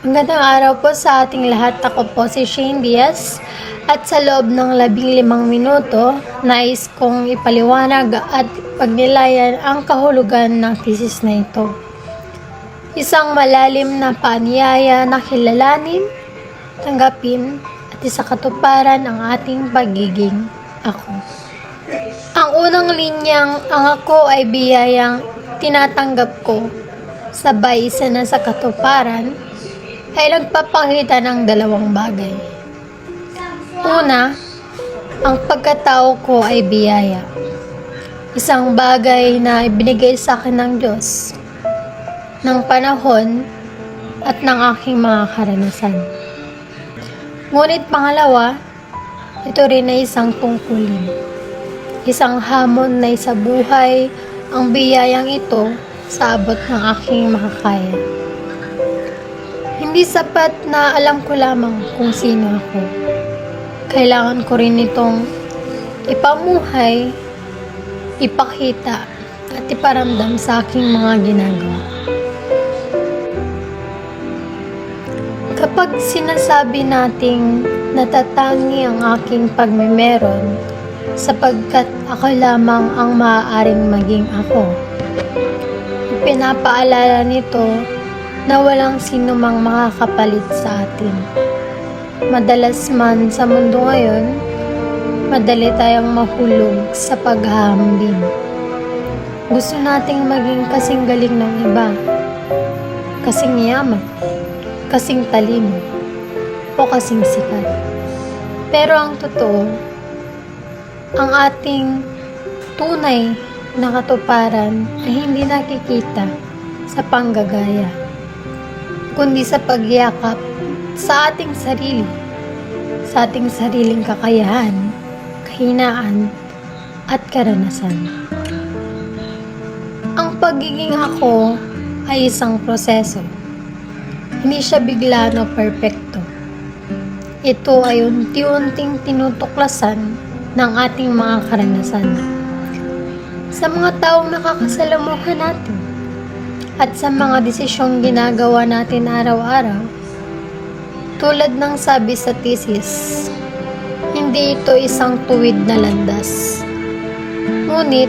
Magandang araw po sa ating lahat. Ako po si Shane Diaz at sa loob ng labing limang minuto, nais kong ipaliwanag at pagnilayan ang kahulugan ng thesis na ito. Isang malalim na paanyaya na kilalanin, tanggapin at isakatuparan ang ating pagiging ako. Ang unang linyang ang ako ay biyayang tinatanggap ko sabay isa na sa katuparan ay nagpapakita ng dalawang bagay. Una, ang pagkatao ko ay biyaya. Isang bagay na ibinigay sa akin ng Diyos ng panahon at ng aking mga karanasan. Ngunit pangalawa, ito rin ay isang tungkulin. Isang hamon na sa buhay ang biyayang ito sa abot ng aking makakaya. Hindi sapat na alam ko lamang kung sino ako. Kailangan ko rin itong ipamuhay, ipakita, at iparamdam sa aking mga ginagawa. Kapag sinasabi nating natatangi ang aking pagmemeron sapagkat ako lamang ang maaaring maging ako, pinapaalala nito na walang sino mang makakapalit sa atin. Madalas man sa mundo ngayon, madali tayong mahulog sa paghahambing. Gusto nating maging kasing galing ng iba, kasing yaman, kasing talino, o kasing sikat. Pero ang totoo, ang ating tunay na katuparan ay hindi nakikita sa panggagaya, kundi sa pagyakap sa ating sarili, sa ating sariling kakayahan, kahinaan, at karanasan. Ang pagiging ako ay isang proseso. Hindi siya bigla na perpekto. Ito ay unti-unting tinutuklasan ng ating mga karanasan sa mga taong nakakasalamuhan natin at sa mga desisyong ginagawa natin araw-araw. Tulad ng sabi sa thesis, hindi ito isang tuwid na landas, ngunit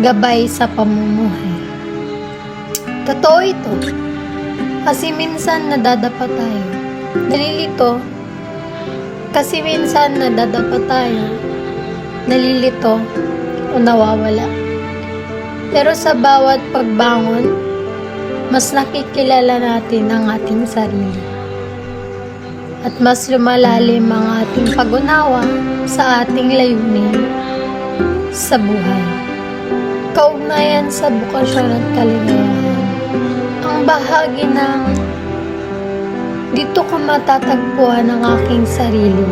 gabay sa pamumuhay. Totoo ito, kasi minsan nadadapa tayo. Nalilito, kasi minsan nadadapa tayo. Nalilito, o nawawala. Pero sa bawat pagbangon, mas nakikilala natin ang ating sarili. At mas lumalalim ang ating pag-unawa sa ating layunin sa buhay. Kaugnayan sa bukasyon at kaligayahan. Ang bahagi ng dito ko matatagpuan ang aking sarili,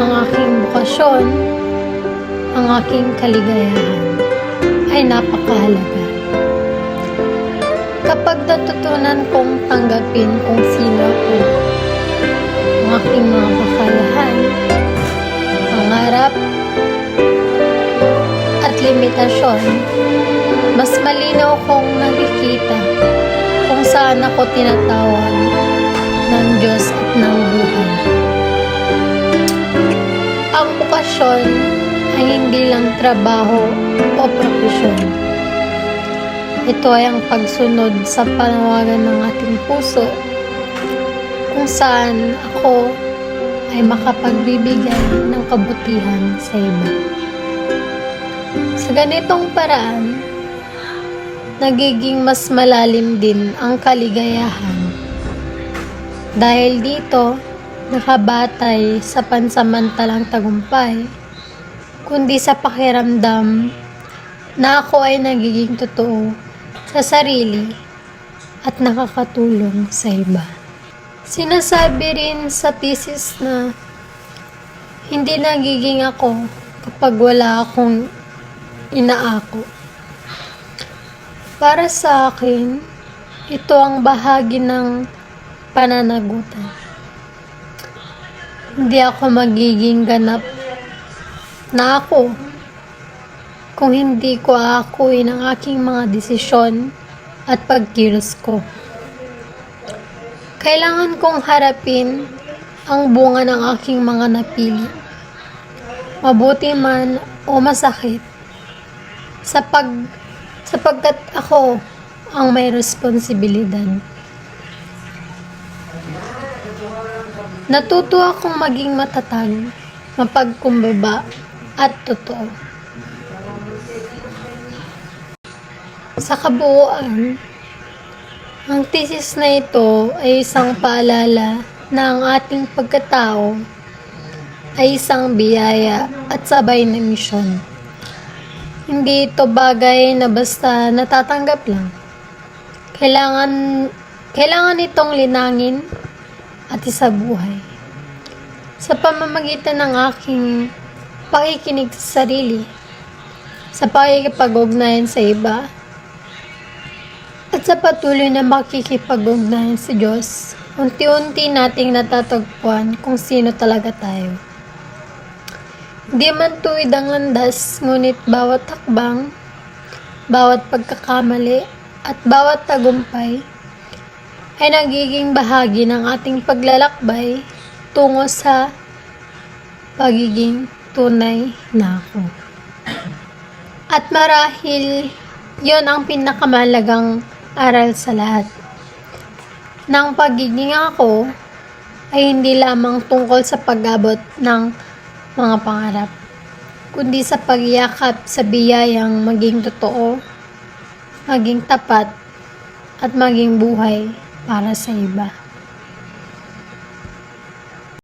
ang aking bukasyon, ang aking kaligayahan ay napakahalaga. Kapag natutunan kong tanggapin kung sino ako, ang aking mga kakayahan, pangarap, at limitasyon, mas malinaw kong nakikita kung saan ako tinatawag ng Diyos at ng buhay. Ang bukasyon ay hindi lang trabaho o profesyon. Ito ay ang pagsunod sa panawagan ng ating puso kung saan ako ay makapagbibigay ng kabutihan sa iba. Sa ganitong paraan, nagiging mas malalim din ang kaligayahan. Dahil dito, nakabatay sa pansamantalang tagumpay, kundi sa pakiramdam na ako ay nagiging totoo sa sarili at nakakatulong sa iba. Sinasabi rin sa thesis na hindi nagiging ako kapag wala akong inaako. Para sa akin, ito ang bahagi ng pananagutan. Hindi ako magiging ganap na ako kung hindi ko aakuin ang aking mga desisyon at pagkilos ko. Kailangan kong harapin ang bunga ng aking mga napili. Mabuti man o masakit. Sa pag, sapagkat ako ang may responsibilidad. Natuto akong maging matatag, mapagkumbaba, at totoo. Sa kabuuan, ang thesis na ito ay isang paalala na ang ating pagkatao ay isang biyaya at sabay na misyon. Hindi ito bagay na basta natatanggap lang. Kailangan, kailangan itong linangin at isabuhay. Sa pamamagitan ng aking pakikinig sa sarili, sa pakikipag-ugnayan sa iba, at sa patuloy na makikipag-ugnayan sa Diyos, unti-unti nating natatagpuan kung sino talaga tayo. Hindi man tuwid ang landas, ngunit bawat hakbang, bawat pagkakamali, at bawat tagumpay ay nagiging bahagi ng ating paglalakbay tungo sa pagiging tunay na ako. At marahil, yon ang pinakamalagang aral sa lahat. Nang pagiging ako ay hindi lamang tungkol sa pag-abot ng mga pangarap, kundi sa pagyakap sa biyayang maging totoo, maging tapat, at maging buhay para sa iba.